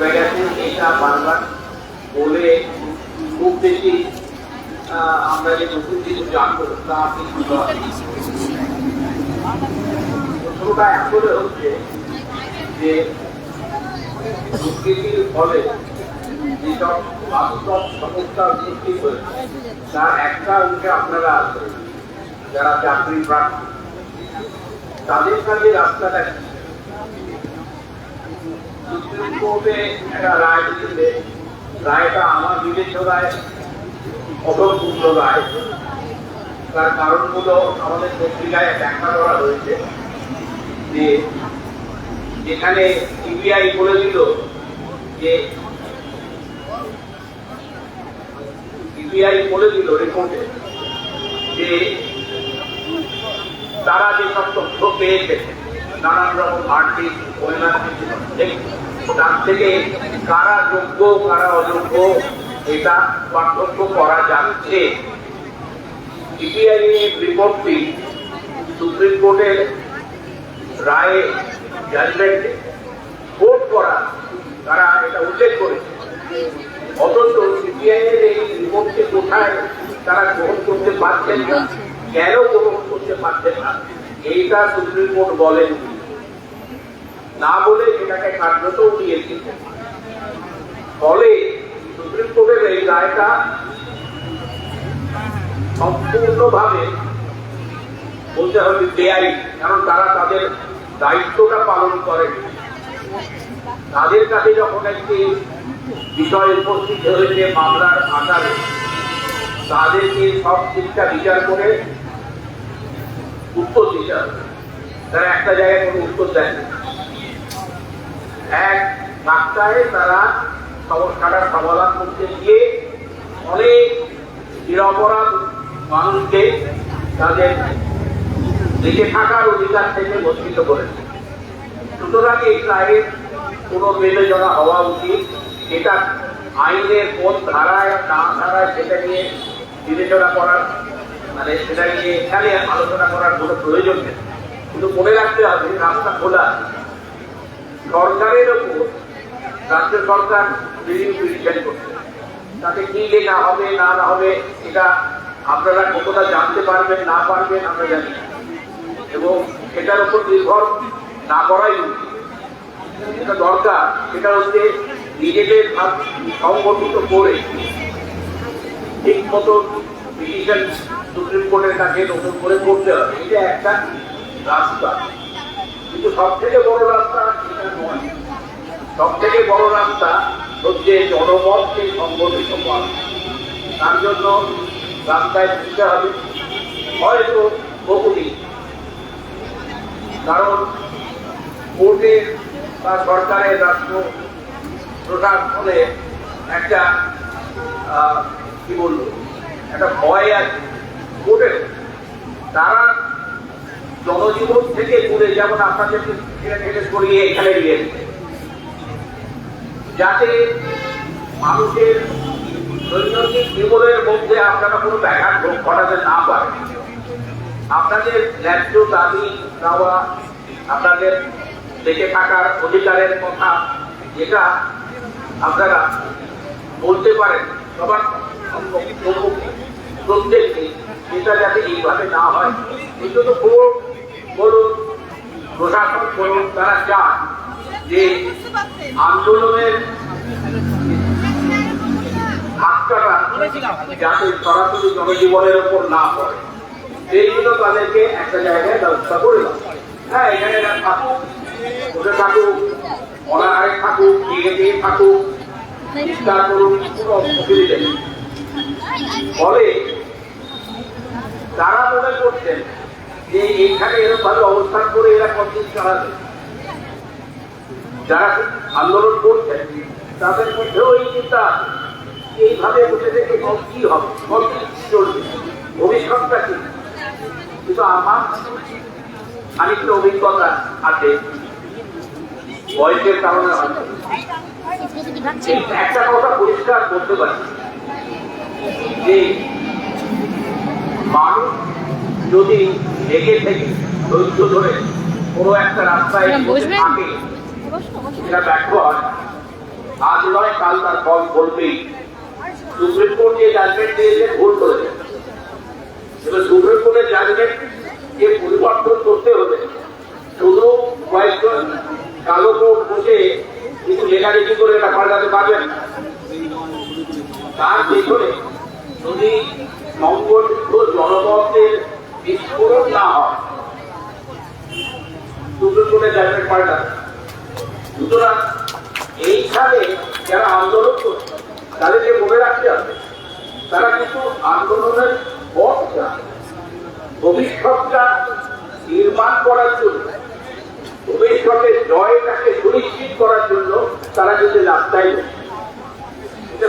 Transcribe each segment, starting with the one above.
হয়ে গেছে এটা বারবার বলে খুব বেশি আহ, আমরা যে নতুন কিছু জানব তা কিছু নয় প্রশ্নটা আসলে হচ্ছে যে দুর্নীতির ফলে যেসব বাস্তব সমস্যার সৃষ্টি হয়েছে তার একটা অংশে আপনারা আছেন যারা চাকরি প্রার্থী তাদের কাছে রাস্তাটা কি? সুপ্রিম কোর্টে একটা রায় দিয়েছে। রায়টা আমার বিবেচনায় অসম্পূর্ণ রায়। তার কারণগুলো আমাদের পত্রিকায় ব্যাখ্যা করা হয়েছে যে যেখানে সিবিআই বলেছিল যে সিবিআই বলেছিল রিপোর্টে যে তারা যেসব তথ্য পেয়েছে, নানান রকম আর্থিক ঐনান্তিক তার থেকে কারা যোগ্য, কারা অযোগ্য, এটা পার্থক্য করা যাচ্ছে। রিপোর্টটি সুপ্রিম কোর্টের রায়ে জাজমেন্টে কোর্ট করা, তারা এটা উল্লেখ করেছে। অথচ সিবিআই এর এই রিপোর্টকে কোথায়, তারা গ্রহণ করতে পারছেন না। কেন গ্রহণ করতে পারছেন না? এইটা সুপ্রিম কোর্ট বলেন না বলে এটাকে কার্যত উঠিয়ে দিয়েছেন ফলে সুপ্রিম কোর্টের এই রায়টা সম্পূর্ণভাবে বলতে হবে বেআইন, কারণ তারা তাদের দায়িত্বটা পালন করেন। তাদের কাছে যখন একটি বিষয় উপস্থিত হয়েছে মামলার আকারে, তাদেরকে সব দিকটা বিচার করে উত্তর দিতে হবে। তারা একটা জায়গায় কোনো উত্তর দেয় না। এক রাস্তায় তারা সমস্যাটার সমাধান করতে গিয়ে অনেক নিরপরাধ মানুষকে তাদের বেঁচে থাকার অধিকার থেকে বঞ্চিত করেছে। সুতরাং এই রায়ের কোনো বিবেচনা হওয়া উচিত। এটা আইনের কোন ধারায়, না ধারায় সেটা নিয়ে বিবেচনা করার মানে সেটা নিয়ে এখানে আলোচনা করার কোনো প্রয়োজন নেই। কিন্তু মনে রাখতে হবে, রাস্তা খোলা সরকারের ওপর রাজ্য সরকার রিভিউ পিটিশন করছে। তাতে কি লেখা হবে, না না হবে, এটা আপনারা কতটা জানতে পারবেন, না পারবেন, আমরা জানি। এবং সেটার উপর নির্ভর না করাই যেটা দরকার, সেটা হচ্ছে নিজেদের সংগঠিত করে ঠিক মতো পিটিশন সুপ্রিম কোর্টের কাছে নতুন করে করতে হবে। এটা একটা রাস্তা। কিন্তু সব থেকে বড় রাস্তা এটা সব থেকে বড় রাস্তা হচ্ছে জনমতকে সংগঠিত করা। তার জন্য রাস্তায় দিতে হবে, হয়তো বহুদিন। কারণ কোর্টের বা সরকারের রাষ্ট্র প্রশাসনে একটা কি বলব, একটা ভয় আছে কোর্টের তারা জনজীবন থেকে দূরে যেমন ঠেলে সরিয়ে এখানে নিয়ে। যাতে মানুষের দৈনন্দিন জীবনের মধ্যে আপনারা কোনো ব্যাঘাত ঘট- ঘটাতে না পারেন। আপনাদের ন্যায্য দাবি দেওয়া, আপনাদের বেঁচে থাকার অধিকারের কথা যেটা আপনারা বলতে পারেন, সবার প্রত্যেককে সেটা যাতে এইভাবে না হয়। কোর্ট বলুন, প্রশাসন বলুন, তারা চান যে আন্দোলনের যাতে সরাসরি জনজীবনের না পড়ে সেই জন্য তাদেরকে একটা জায়গায় ব্যবস্থা করে হ্যাঁ এখানে থাকুক, বসে থাকুক, অনাহারে থাকুক থাকুক করুন ফলে তারা মনে করছেন যে এইখানে এরকম ভাবে অবস্থান করে এরা কতদিন চালাবে? যারা আন্দোলন করছেন তাদের মধ্যেও এই চিন্তা। এইভাবে বসে থেকে কি হবে? কি চলবে? ভবিষ্যৎটা কি? কিন্তু আমার খানিকটা অভিজ্ঞতা আছে বয়সের কারণে একটা কথা পরিষ্কার করতে পারি। যে মানুষ যদি লেগে থেকে ধৈর্য ধরে কোনো একটা রাস্তায় থাকে সেটা ব্যর্থ হয় তার ফল করবেই সুপ্রিম কোর্ট যে জাজমেন্ট দিয়েছে, ভুল করেছে। এবার সুপ্রিম কোর্টের জাজমেন্ট কে পরিবর্তন করতে হবে। শুধু কয়েকজন কালো কোর্ট বসে কিন্তু লেখালেখি করে এটা পাল্টাতে পারবেন তার পেছনে যদি সংগঠিত জনমতের বিস্ফোরণ না হয়, সুপ্রিম কোর্টের জাজমেন্ট পাল্টাবে সুতরাং এইখানে যারা আন্দোলন করছে, তাদেরকে মনে রাখতে হবে, তারা কিন্তু আন্দোলনের পথটা ভবিষ্যৎটা নির্মাণ করার জন্য ভবিষ্যতের জয়টাকে সুনিশ্চিত করার জন্য তারা কিন্তু রাস্তায় এটা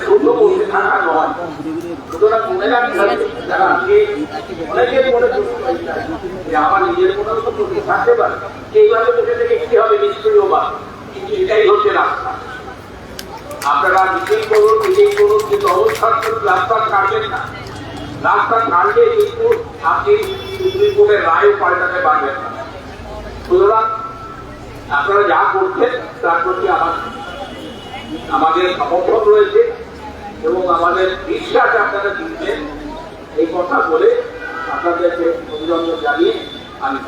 সুতরাং মনে রাখতে যারা মনে যে আমার নিজের কোনো তো থাকতে পারে এইভাবে বসে থেকে কি হবে নিশ্চয়ই বা এটাই হচ্ছে রাস্তা। আপনারা মিটিং করুন মিটিং করুন, কিন্তু অবস্থান রাস্তা ছাড়বেন না। রাস্তা ছাড়লে কিন্তু আপনি সুপ্রিম কোর্টের রায়ও পাল্টাতে পারবেন না। সুতরাং আপনারা যা করছেন, তার প্রতি আমার আমাদের সমর্থন রয়েছে এবং আমাদের বিশ্বাস আপনারা দিচ্ছেন। এই কথা বলে আপনাদেরকে অভিনন্দন জানিয়ে আমি।